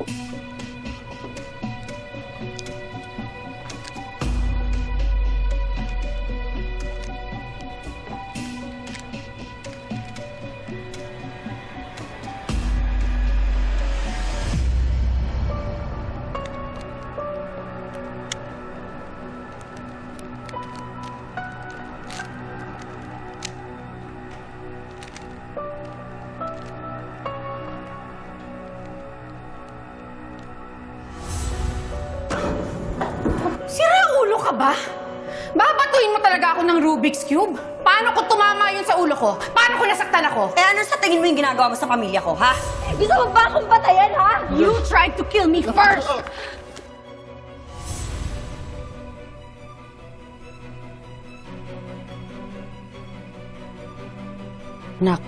oh you. Ba? Babatuin mo talaga ako ng Rubik's Cube? Paano kung tumama yun sa ulo ko? Paano kung nasaktan ako? Eh ano sa tingin mo yung ginagawa mo sa pamilya ko, ha? Gusto mo ba akong patayan, ha? You tried to kill me first! Nak,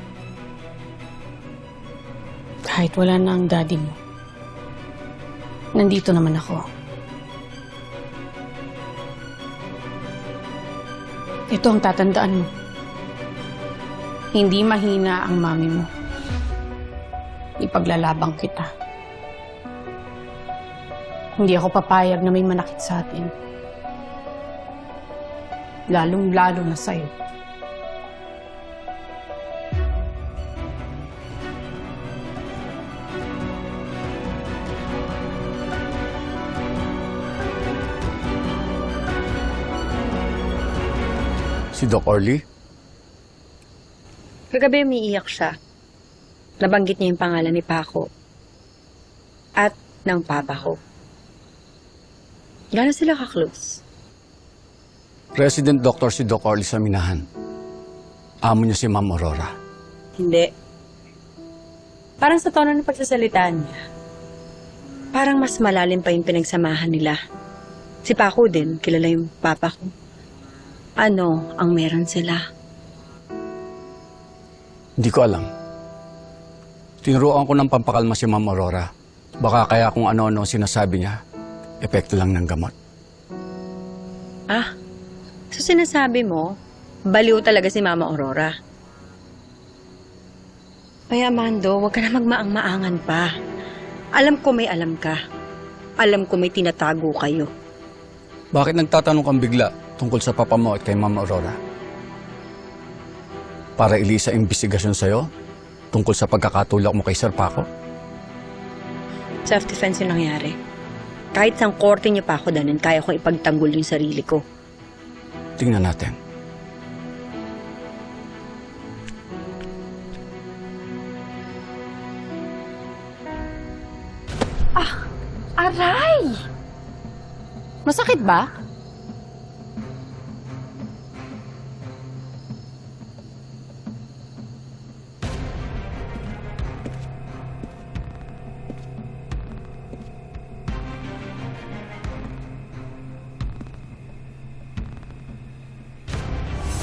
kahit wala na ang daddy mo, nandito naman ako. Ito ang tatandaan mo. Hindi mahina ang mami mo. Ipaglalabang kita. Hindi ako papayag na may manakit sa atin. Lalong-lalo na sa'yo. Si Doc Orly? Kagabi umiiyak siya. Nabanggit niya yung pangalan ni Paco. At ng papa ko. Gano'n sila ka-close? Resident doctor si Doc Orly sa Minahan. Amo niya si Ma'am Aurora. Hindi. Parang sa tono ng pagsasalita niya, parang mas malalim pa yung pinagsamahan nila. Si Paco din, kilala yung papa ko. Ano ang meron sila? Hindi ko alam. Tinuruan ko ng pampakalma si Ma'am Aurora. Baka kaya kung ano-ano sinasabi niya, epekto lang ng gamot. Ah, so sinasabi mo, baliw talaga si Mama Aurora. Kaya Mando, huwag ka na magmaang-maangan pa. Alam ko may alam ka. Alam ko may tinatago kayo. Bakit nagtatanong kang bigla tungkol sa papa mo at kay Ma'am Aurora? Para ilisa investigasyon sa'yo tungkol sa pagkakatulak mo kay Sir Paco? Self-defense yung nangyari. Kahit sang korte niyo pa ako danin, kaya kong ipagtanggol yung sarili ko. Tingnan natin. Aray! Masakit ba?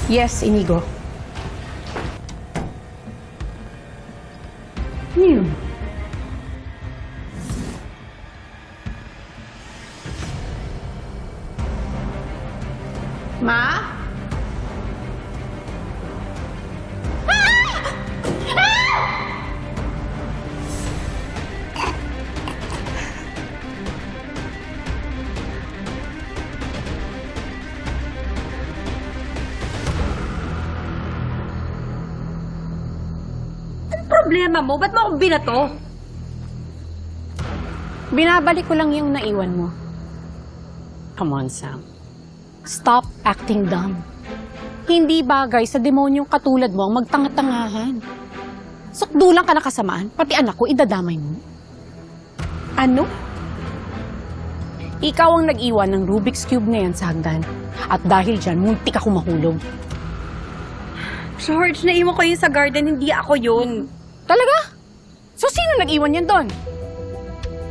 Yes, Inigo. Ma? Problema mo? Ba't mo ako binato? Binabalik ko lang yung naiwan mo. Come on, Sam. Stop acting dumb. Hindi bagay sa demonyong katulad mo ang magtanga-tangahan. Sakdulang ka na kasamaan, pati anak ko idadamay mo. Ano? Ikaw ang nag-iwan ng Rubik's Cube na yan sa hagdan. At dahil dyan, muntik ako mahulog. George, naiwan ko yun sa garden, hindi ako yun. Talaga? So sino nag-iwan yan doon?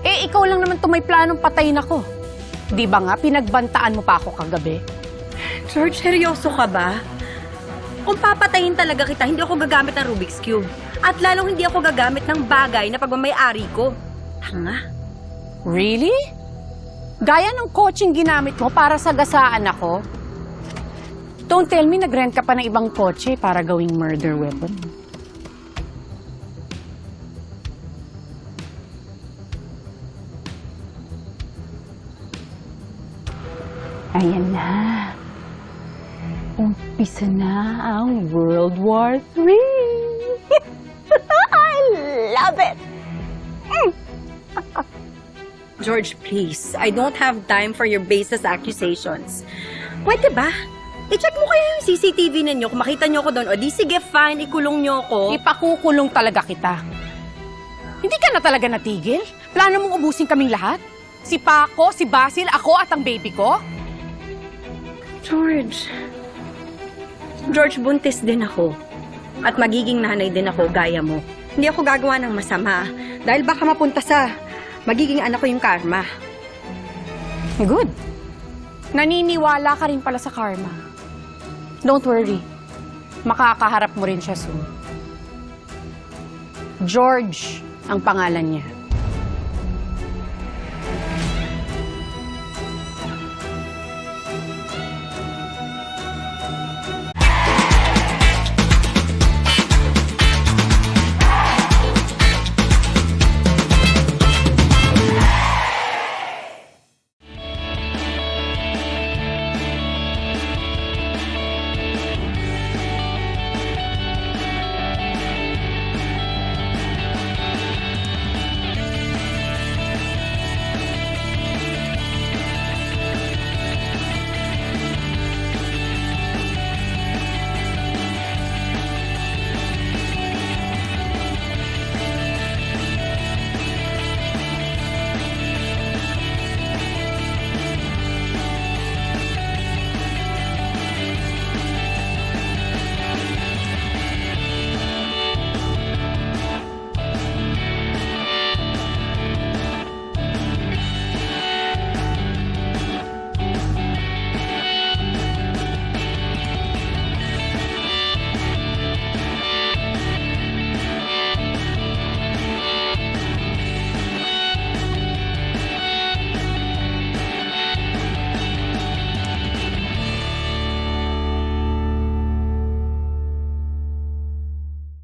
Eh, ikaw lang naman to may planong patayin ako. Di ba nga, pinagbantaan mo pa ako kagabi? George, seryoso ka ba? Kung papatayin talaga kita, hindi ako gagamit ng Rubik's Cube. At lalong hindi ako gagamit ng bagay na pagmamayari ko. Hanga? Really? Gaya ng coaching ginamit mo para sagasaan ako? Don't tell me nag-rent ka pa ng ibang kotse para gawing murder weapon. Umpisa na ang World War III. I love it! George, please. I don't have time for your baseless accusations. Pwede ba? I-check mo kaya yung CCTV ninyo kung makita nyo ako doon. O di sige, fine, ikulong nyo ako. Ipakukulong talaga kita. Hindi ka na talaga natigil? Plano mong ubusin kaming lahat? Si Paco, si Basil, ako at ang baby ko? George. George, buntis din ako. At magiging nanay din ako, gaya mo. Hindi ako gagawa ng masama. Dahil baka mapunta sa magiging anak ko yung karma. Good. Naniniwala ka rin pala sa karma. Don't worry. Makakaharap mo rin siya soon. George ang pangalan niya.